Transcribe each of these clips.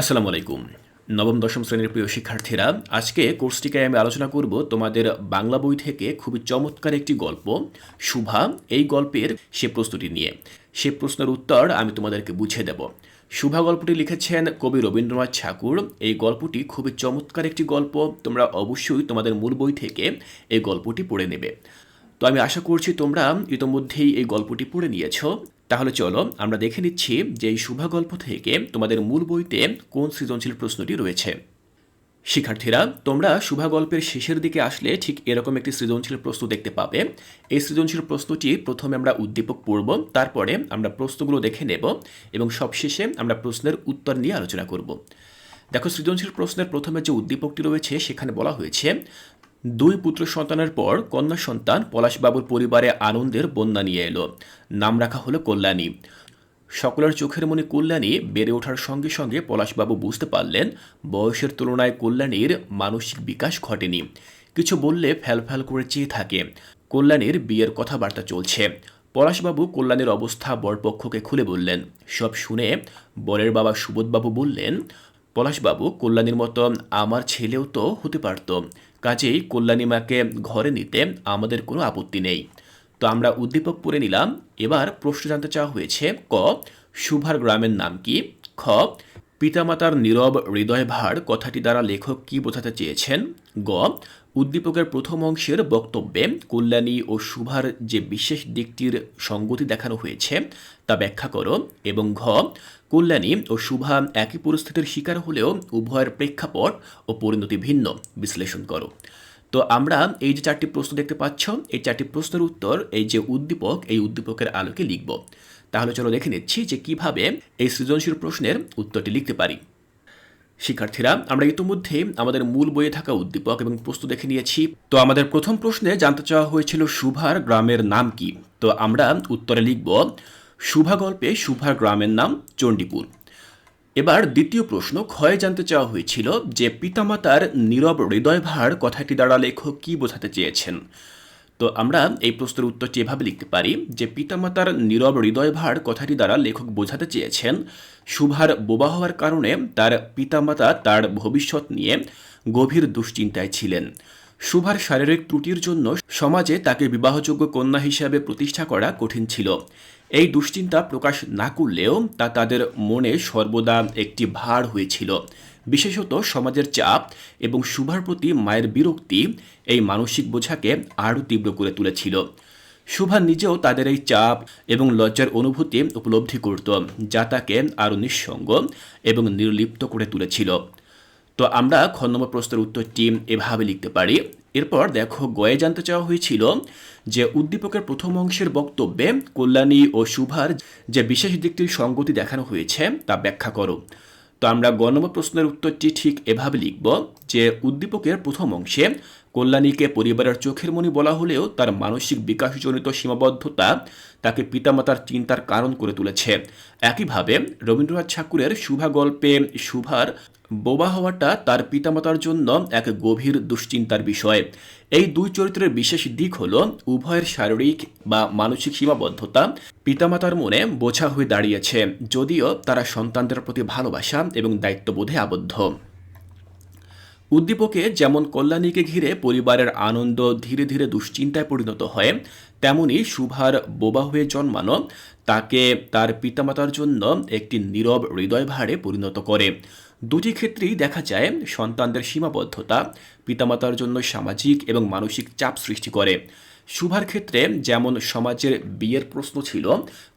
আসসালামু আলাইকুম। নবম, দশম শ্রেণির প্রিয় শিক্ষার্থীরা, আজকে কোর্সটিকে আমি আলোচনা করব তোমাদের বাংলা বই থেকে খুবই চমৎকার একটি গল্প, শুভা, এই গল্পের সে প্রস্তুতি নিয়ে। সে প্রশ্নের উত্তর আমি তোমাদেরকে বুঝিয়ে দেব। শুভা গল্পটি লিখেছেন কবি রবীন্দ্রনাথ ঠাকুর। এই গল্পটি খুবই চমৎকার একটি গল্প, তোমরা অবশ্যই তোমাদের মূল বই থেকে এই গল্পটি পড়ে নেবে। তো আমি আশা করছি তোমরা ইতোমধ্যেই এই গল্পটি পড়ে নিয়েছো। তাহলে চলো আমরা দেখে নিচ্ছি যে এই শুভা গল্প থেকে তোমাদের মূল বইতে কোন সৃজনশীল প্রশ্নটি রয়েছে। শিক্ষার্থীরা, তোমরা শুভা গল্পের শেষের দিকে আসলে ঠিক এরকম একটি সৃজনশীল প্রশ্ন দেখতে পাবে। এই সৃজনশীল প্রশ্নটি প্রথমে আমরা উদ্দীপক পড়ব, তারপরে আমরা প্রশ্নগুলো দেখে নেব এবং সবশেষে আমরা প্রশ্নের উত্তর নিয়ে আলোচনা করব। দেখো, সৃজনশীল প্রশ্নের প্রথমে যে উদ্দীপকটি রয়েছে, সেখানে বলা হয়েছে দুই পুত্র সন্তানের পর কন্যা সন্তান পলাশবাবুর পরিবারে আনন্দের বন্যা নিয়ে এলো। নাম রাখা হলো কল্যাণী। সকলের চোখের মনে কল্যাণী বেড়ে ওঠার সঙ্গে সঙ্গে পলাশবাবু বুঝতে পারলেন, বয়সের তুলনায় কল্যাণীর মানসিক বিকাশ ঘটেনি। কিছু বললে ফ্যাল করে চেয়ে থাকে। কল্যাণীর বিয়ের কথাবার্তা চলছে। পলাশবাবু কল্যাণীর অবস্থা বরপক্ষকে খুলে বললেন, সব শুনে বরের বাবা সুবোধবাবু বললেন, পলাশবাবু, কল্যাণীর মতো আমার ছেলেও তো হতে পারত। কাজেই কল্যাণীমাকে ঘরে নিতে আমাদের কোনো আপত্তি নেই। তো আমরা উদ্দীপক পড়ে নিলাম। এবার প্রশ্ন জানতে চাওয়া হয়েছে, ক, সুভার গ্রামের নাম কি? খ, পিতামাতার নীরব হৃদয় ভার কথাটি দ্বারা লেখক কি বোঝাতে চেয়েছেন? গ উদ্দীপকের প্রথম অংশের বক্তব্যে কল্যাণী ও শুভার যে বিশেষ দিকটির সঙ্গতি দেখানো হয়েছে, তা ব্যাখ্যা করো এবং ঘ, কল্যাণী ও শুভা একই পরিস্থিতির শিকার হলেও উভয়ের প্রেক্ষাপট ও পরিণতি ভিন্ন, বিশ্লেষণ করো। তো আমরা এই যে চারটি প্রশ্ন দেখতে পাচ্ছ, এই চারটি প্রশ্নের উত্তর এই যে উদ্দীপক, এই উদ্দীপকের আলোকে লিখব। তাহলে চলো দেখে নিচ্ছি যে কীভাবে এই সৃজনশীল প্রশ্নের উত্তরটি লিখতে পারি। শিক্ষার্থীরা, আমরা ইতিমধ্যে আমাদের মূল বইয়ে থাকা উদ্দীপক এবং প্রশ্ন দেখে নিয়েছি। তো আমাদের প্রথম প্রশ্নে জানতে চাওয়া হয়েছিল শুভার গ্রামের নাম কি? তো আমরা উত্তরে লিখব শুভা গল্পে শুভার গ্রামের নাম চণ্ডীপুর। এবার দ্বিতীয় প্রশ্ন, ক্ষয়ে জানতে চাওয়া হয়েছিল যে পিতামাতার নীরব হৃদয়ভার কথাটি দ্বারা লেখক কি বোঝাতে চেয়েছেন? তো আমরা এই প্রশ্নের উত্তরটি এভাবে লিখতে পারি, যে পিতামাতার নীরব হৃদয়ভার কথাটি দ্বারা লেখক বোঝাতে চেয়েছেন, সুভার বোবা হওয়ার কারণে তার পিতামাতা তার ভবিষ্যৎ নিয়ে গভীর দুশ্চিন্তায় ছিলেন। সুভার শারীরিক ত্রুটির জন্য সমাজে তাকে বিবাহযোগ্য কন্যা হিসাবে প্রতিষ্ঠা করা কঠিন ছিল। এই দুশ্চিন্তা প্রকাশ না করলেও তা তাদের মনে সর্বদা একটি ভার হয়েছিল। বিশেষত সমাজের চাপ এবং শুভার প্রতি মায়ের বিরক্তি এই মানসিক বোঝাকে আরও তীব্র করে তুলেছিল। শুভা নিজেও তাদের এই চাপ এবং লজ্জার অনুভূতি উপলব্ধি করত, যা তাকে আরও নিঃসঙ্গ এবং নির্লিপ্ত করে তুলেছিল। তো আমরা খ নম্বর প্রশ্নের উত্তরটি এভাবে লিখতে পারি। এরপর দেখো, গয়ে জানতে চাওয়া হয়েছিল যে উদ্দীপকের প্রথম অংশের বক্তব্যে কল্যাণী ও শুভার যে বিশেষ দিকটির সঙ্গতি দেখানো হয়েছে, তা ব্যাখ্যা করো। তো আমরা গ নম্বর প্রশ্নের উত্তরটি ঠিক এভাবে লিখব যে উদ্দীপকের প্রথম অংশে কল্যাণীকে পরিবারের চোখের মনি বলা হলেও তার মানসিক বিকাশজনিত সীমাবদ্ধতা তাকে পিতামাতার চিন্তার কারণ করে তুলেছে। একইভাবে রবীন্দ্রনাথ ঠাকুরের শুভা গল্পে শুভার বোবা হওয়াটা তার পিতামাতার জন্য এক গভীর দুশ্চিন্তার বিষয়। এই দুই চরিত্রের বিশেষ দিক হল উভয়ের শারীরিক বা মানসিক সীমাবদ্ধতা। পিতামাতার মনে বোঝা হয়ে দাঁড়িয়েছে, যদিও তারা সন্তানদের প্রতি ভালোবাসা এবং দায়িত্ববোধে আবদ্ধ। উদ্দীপকে যেমন কল্যাণীকে ঘিরে পরিবারের আনন্দ ধীরে ধীরে দুশ্চিন্তায় পরিণত হয়, তেমনি সুভার বোবা হয়ে জন্মানো তাকে তার পিতামাতার জন্য একটি নীরব হৃদয় ভারে পরিণত করে। দুটি ক্ষেত্রেই দেখা যায় সন্তানদের সীমাবদ্ধতা, পিতামাতার জন্য সামাজিক এবং মানসিক চাপ সৃষ্টি করে। শুভার ক্ষেত্রে যেমন সমাজের বিয়ের প্রশ্ন ছিল,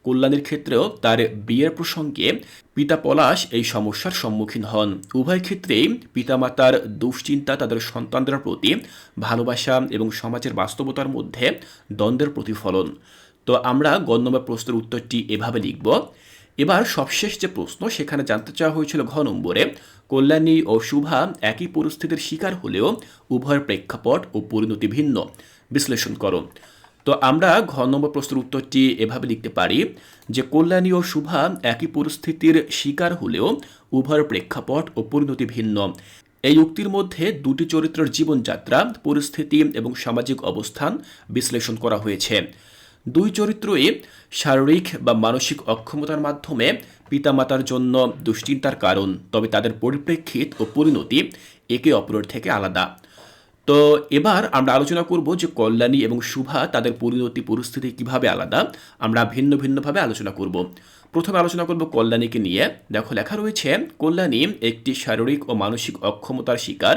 কল্যাণের ক্ষেত্রেও তার বিয়ের প্রসঙ্গে পিতা পলাশ এই সমস্যার সম্মুখীন হন। উভয় ক্ষেত্রেই পিতামাতার দুশ্চিন্তা তাদের সন্তানদের প্রতি ভালোবাসা এবং সমাজের বাস্তবতার মধ্যে দ্বন্দ্বের প্রতিফলন। তো আমরা গণ্যময় প্রশ্নের উত্তরটি এভাবে লিখব এবার সবশেষ যে প্রশ্ন, সেখানে জানতে চাওয়া হয়েছিল ঘ নম্বরে, কল্যাণী ও শুভা একই পরিস্থিতির শিকার হলেও উভয়ের প্রেক্ষাপট ও পরিণতি ভিন্ন। বিশ্লেষণ করো। তো আমরা ঘ নম্বর প্রশ্নের উত্তরটি এভাবে লিখতে পারি যে, কল্যাণী ও শুভা একই পরিস্থিতির শিকার হলেও উভয়ের প্রেক্ষাপট ও পরিণতি ভিন্ন। এই উক্তির মধ্যে দুটি চরিত্রের জীবনযাত্রা, পরিস্থিতি এবং সামাজিক অবস্থান বিশ্লেষণ করা হয়েছে। দুই চরিত্রই শারীরিক বা মানসিক অক্ষমতার মাধ্যমে পিতামাতার জন্য দুশ্চিন্তার কারণ, তবে তাদের পরিপ্রেক্ষিত ও পরিণতি একে অপরের থেকে আলাদা। তো এবার আমরা আলোচনা করব যে কল্যাণী এবং শুভা তাদের পরিণতি পরিস্থিতি কীভাবে আলাদা, আমরা ভিন্ন ভিন্নভাবে আলোচনা করব। প্রথমে আলোচনা করব কল্যাণীকে নিয়ে। দেখো, লেখা রয়েছে, কল্যাণী একটি শারীরিক ও মানসিক অক্ষমতার শিকার।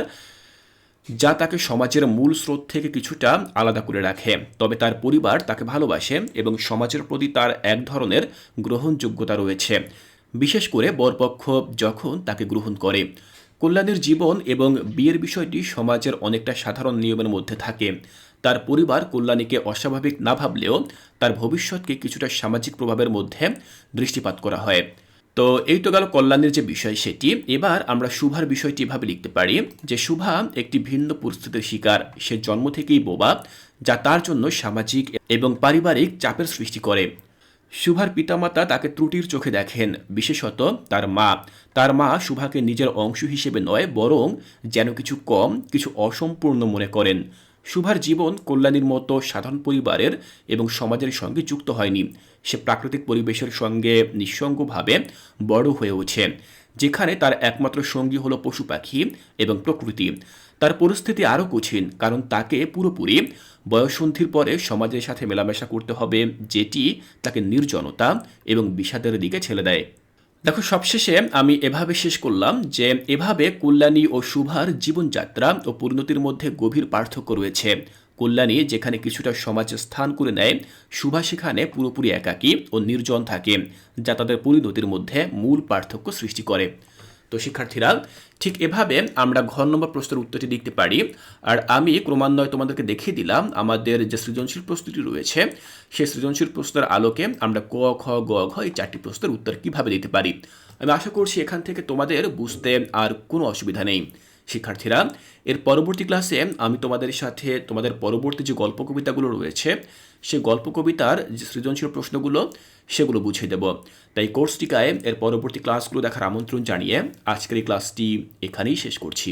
যা তাকে সমাজের মূল স্রোত থেকে কিছুটা আলাদা করে রাখে। তবে তার পরিবার তাকে ভালোবাসে এবং সমাজের প্রতি তার এক ধরনের গ্রহণযোগ্যতা রয়েছে। বিশেষ করে বরপক্ষ যখন তাকে গ্রহণ করে। কল্যাণের জীবন এবং বিয়ের বিষয়টি সমাজের অনেকটা সাধারণ নিয়মের মধ্যে থাকে। তার পরিবার কল্যাণীকে অস্বাভাবিক না ভাবলেও তার ভবিষ্যৎকে কিছুটা সামাজিক প্রভাবের মধ্যে দৃষ্টিপাত করা হয়। তো এই তো গেল কল্যাণের যে বিষয় সেটি। এবার আমরা শুভার বিষয়টি এভাবে লিখতে পারি যে, শুভা একটি ভিন্ন পরিস্থিতির শিকার। সে জন্ম থেকেই বোবা, যা তার জন্য সামাজিক এবং পারিবারিক চাপের সৃষ্টি করে। শুভার পিতামাতা তাকে ত্রুটির চোখে দেখেন, বিশেষত তার মা। তার মা শুভাকে নিজের অংশ হিসেবে নয়, বরং যেন কিছু কম, কিছু অসম্পূর্ণ মনে করেন। শুভার জীবন কল্যাণীর মতো সাধারণ পরিবারের এবং সমাজের সঙ্গে যুক্ত হয়নি। সে প্রাকৃতিক পরিবেশের সঙ্গে নিঃসঙ্গভাবে বড় হয়ে ওঠে, যেখানে তার একমাত্র সঙ্গী হলো পশু পাখি এবং প্রকৃতি। তার পরিস্থিতি আরও কঠিন, কারণ তাকে পুরোপুরি বয়সন্ধির পরে সমাজের সাথে মেলামেশা করতে হবে, যেটি তাকে নির্জনতা এবং বিষাদের দিকে ছেলে দেয়। দেখো, সবশেষে আমি এভাবে শেষ করলাম যে এভাবে কল্যাণী ও শুভার জীবনযাত্রা ও পরিণতির মধ্যে গভীর পার্থক্য রয়েছে। কল্যাণী যেখানে কিছুটা সমাজে স্থান করে নেয় শুভা সেখানে পুরোপুরি একাকী ও নির্জন থাকে, যা তাদের পরিণতির মধ্যে মূল পার্থক্য সৃষ্টি করে। তো শিক্ষার্থীরা, ঠিক এভাবে আমরা ঘর নম্বর প্রশ্নের উত্তরটি দেখতে পারি। আর আমি ক্রমান্বয়ে তোমাদেরকে দেখিয়ে দিলাম, আমাদের যে সৃজনশীল প্রস্তুতি রয়েছে সেই সৃজনশীল প্রশ্নের আলোকে আমরা ক, খ, গ, ঘ এই চারটি প্রশ্নের উত্তর কীভাবে দিতে পারি? আমি আশা করছি এখান থেকে তোমাদের বুঝতে আর কোনো অসুবিধা নেই। শিক্ষার্থীরা, এর পরবর্তী ক্লাসে আমি তোমাদের সাথে তোমাদের পরবর্তী যে গল্প কবিতাগুলো রয়েছে, সে গল্প কবিতার যে সৃজনশীল প্রশ্নগুলো, সেগুলো বুঝিয়ে দেব। তাই কোর্সটিকায় এর পরবর্তী ক্লাসগুলো দেখার আমন্ত্রণ জানিয়ে আজকের এই ক্লাসটি এখানেই শেষ করছি।